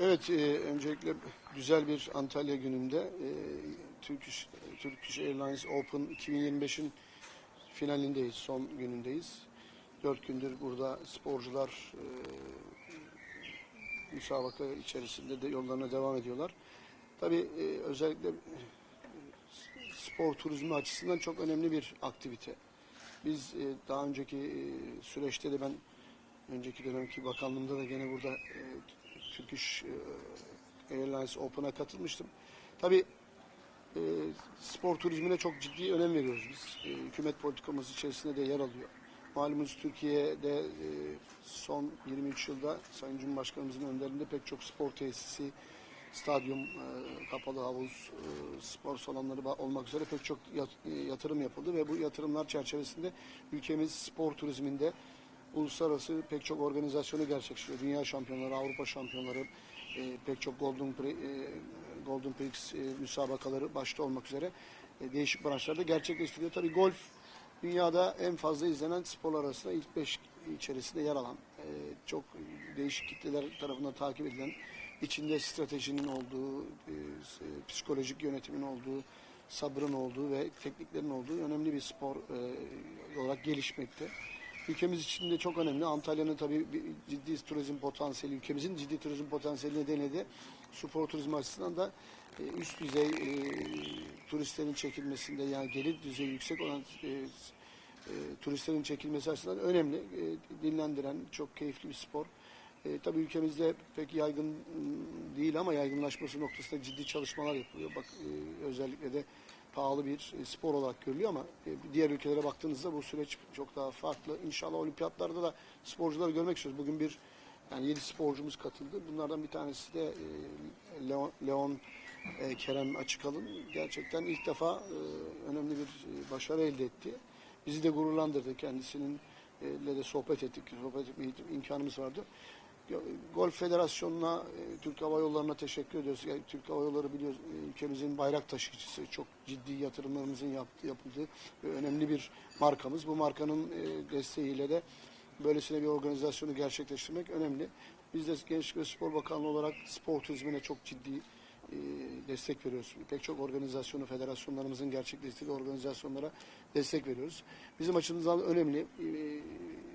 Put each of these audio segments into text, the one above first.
Evet, e, öncelikle güzel bir Antalya gününde e, Turkish, Turkish Airlines Open 2025'in finalindeyiz, son günündeyiz. Dört gündür burada sporcular e, müsabaka içerisinde de yollarına devam ediyorlar. Tabii e, özellikle e, spor turizmi açısından çok önemli bir aktivite. Biz e, daha önceki e, süreçte de ben önceki dönemki bakanlığımda da gene burada e, Turkish e, Airlines Open'a katılmıştım. Tabii e, spor turizmine çok ciddi önem veriyoruz biz. E, hükümet politikamız içerisinde de yer alıyor. Malumunuz Türkiye'de e, son 23 yılda Sayın Cumhurbaşkanımızın önderliğinde pek çok spor tesisi, stadyum, e, kapalı havuz, e, spor salonları olmak üzere pek çok yat- e, yatırım yapıldı ve bu yatırımlar çerçevesinde ülkemiz spor turizminde uluslararası pek çok organizasyonu gerçekleştiriyor. Dünya şampiyonları, Avrupa şampiyonları, e, pek çok Golden Prix, e, Golden Prix e, müsabakaları başta olmak üzere e, değişik branşlarda gerçekleştiriyor. Tabii golf dünyada en fazla izlenen sporlar arasında ilk beş içerisinde yer alan, e, çok değişik kitleler tarafından takip edilen, içinde stratejinin olduğu, e, psikolojik yönetimin olduğu, sabrın olduğu ve tekniklerin olduğu önemli bir spor e, olarak gelişmekte. Ülkemiz için de çok önemli. Antalya'nın tabii ciddi turizm potansiyeli, ülkemizin ciddi turizm potansiyeli nedeniyle de spor turizmi açısından da e, üst düzey e, turistlerin çekilmesinde yani gelir düzeyi yüksek olan e, e, turistlerin çekilmesi açısından önemli. E, dinlendiren, çok keyifli bir spor. E, tabii ülkemizde pek yaygın m, değil ama yaygınlaşması noktasında ciddi çalışmalar yapılıyor. Bak e, özellikle de pahalı bir e, spor olarak görülüyor ama e, diğer ülkelere baktığınızda bu süreç çok daha farklı. İnşallah olimpiyatlarda da sporcuları görmek istiyoruz. Bugün bir yani 7 sporcumuz katıldı. Bunlardan bir tanesi de e, Leon, Leon Kerem Açıkalın. Gerçekten ilk defa önemli bir başarı elde etti. Bizi de gururlandırdı. Kendisinin ile de sohbet ettik. Sohbet etme imkanımız vardı. Golf Federasyonu'na, e, Türk Hava Yolları'na teşekkür ediyoruz. Yani Türk Hava Yolları biliyoruz e, ülkemizin bayrak taşıyıcısı. Çok ciddi yatırımlarımızın yaptığı, yapıldığı önemli bir markamız. Bu markanın e, desteğiyle de böylesine bir organizasyonu gerçekleştirmek önemli. Biz de Gençlik ve Spor Bakanlığı olarak spor turizmine çok ciddi e, destek veriyoruz. Pek çok organizasyonu, federasyonlarımızın gerçekleştirdiği organizasyonlara destek veriyoruz. Bizim açımızdan önemli. E,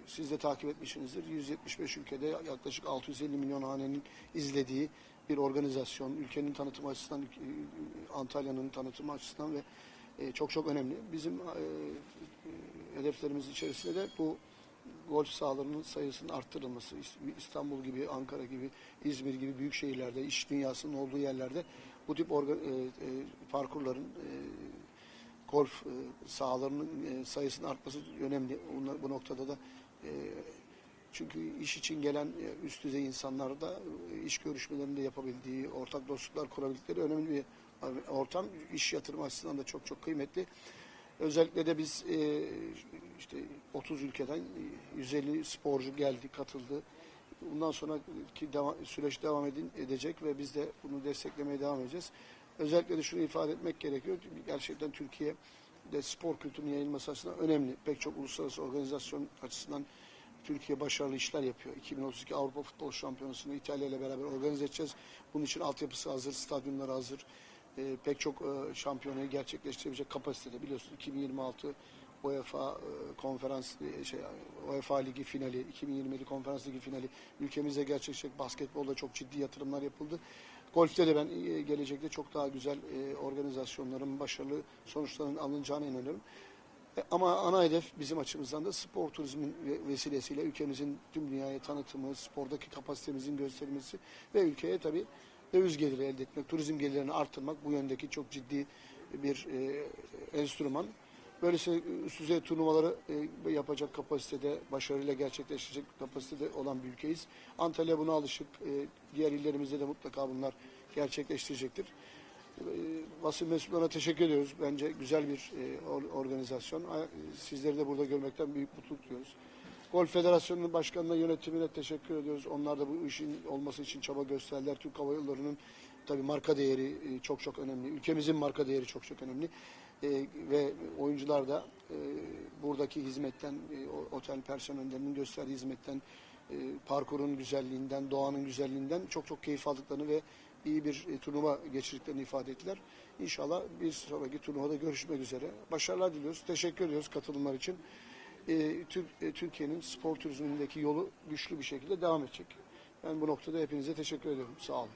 siz de takip etmişsinizdir. 175 ülkede yaklaşık 650 milyon hanenin izlediği bir organizasyon. Ülkenin tanıtımı açısından, e, Antalya'nın tanıtımı açısından ve çok çok önemli. Bizim e, hedeflerimiz içerisinde de bu golf sahalarının sayısının arttırılması, İs- İstanbul gibi, Ankara gibi, İzmir gibi büyük şehirlerde, iş dünyasının olduğu yerlerde bu tip orga, e, e, parkurların, e, golf e, sahalarının e, sayısının artması önemli. Bunlar, bu noktada da e, çünkü iş için gelen e, üst düzey insanlar da e, iş görüşmelerinde yapabildiği, ortak dostluklar kurabildikleri önemli bir ortam. İş yatırım açısından da çok çok kıymetli. Özellikle de biz e, işte 30 ülkeden e, 150 sporcu geldi, katıldı. Bundan sonraki devam, süreç devam edin, edecek ve biz de bunu desteklemeye devam edeceğiz. Özellikle de şunu ifade etmek gerekiyor. Gerçekten Türkiye'de spor kültürünün yayılması açısından önemli. Pek çok uluslararası organizasyon açısından Türkiye başarılı işler yapıyor. 2032 Avrupa Futbol Şampiyonası'nı İtalya ile beraber organize edeceğiz. Bunun için altyapısı hazır, stadyumları hazır. E, pek çok e, şampiyonayı gerçekleştirebilecek kapasitede biliyorsunuz 2026 UEFA e, konferans e, şey UEFA Ligi finali, 2027 konferans ligi finali ülkemizde gerçekleşecek. Basketbolda çok ciddi yatırımlar yapıldı. Golf'te de ben e, gelecekte çok daha güzel e, organizasyonların başarılı sonuçlarının alınacağına inanıyorum. E, Ama ana hedef bizim açımızdan da spor turizmin ve- vesilesiyle ülkemizin tüm dünyaya tanıtımı, spordaki kapasitemizin gösterilmesi ve ülkeye tabii döviz geliri elde etmek, turizm gelirlerini artırmak bu yöndeki çok ciddi bir e, enstrüman. Böylesi üst düzey turnuvaları e, yapacak kapasitede, başarıyla gerçekleştirecek kapasitede olan bir ülkeyiz. Antalya buna alışık. E, diğer illerimizde de mutlaka bunlar gerçekleştirecektir. E, basın teşekkür ediyoruz. Bence güzel bir e, or- organizasyon. Sizleri de burada görmekten büyük mutluluk duyuyoruz. Golf Federasyonu'nun başkanına, yönetimine teşekkür ediyoruz. Onlar da bu işin olması için çaba gösterdiler. Türk Hava Yolları'nın tabii marka değeri e, çok çok önemli. Ülkemizin marka değeri çok çok önemli. E, ve oyuncular da e, buradaki hizmetten, e, otel personellerinin gösterdiği hizmetten e, parkurun güzelliğinden, doğanın güzelliğinden çok çok keyif aldıklarını ve iyi bir e, turnuva geçirdiklerini ifade ettiler. İnşallah bir sonraki turnuvada görüşmek üzere. Başarılar diliyoruz. Teşekkür ediyoruz katılımlar için. E, e, Türkiye'nin spor turizmindeki yolu güçlü bir şekilde devam edecek. Ben bu noktada hepinize teşekkür ediyorum. Sağ olun.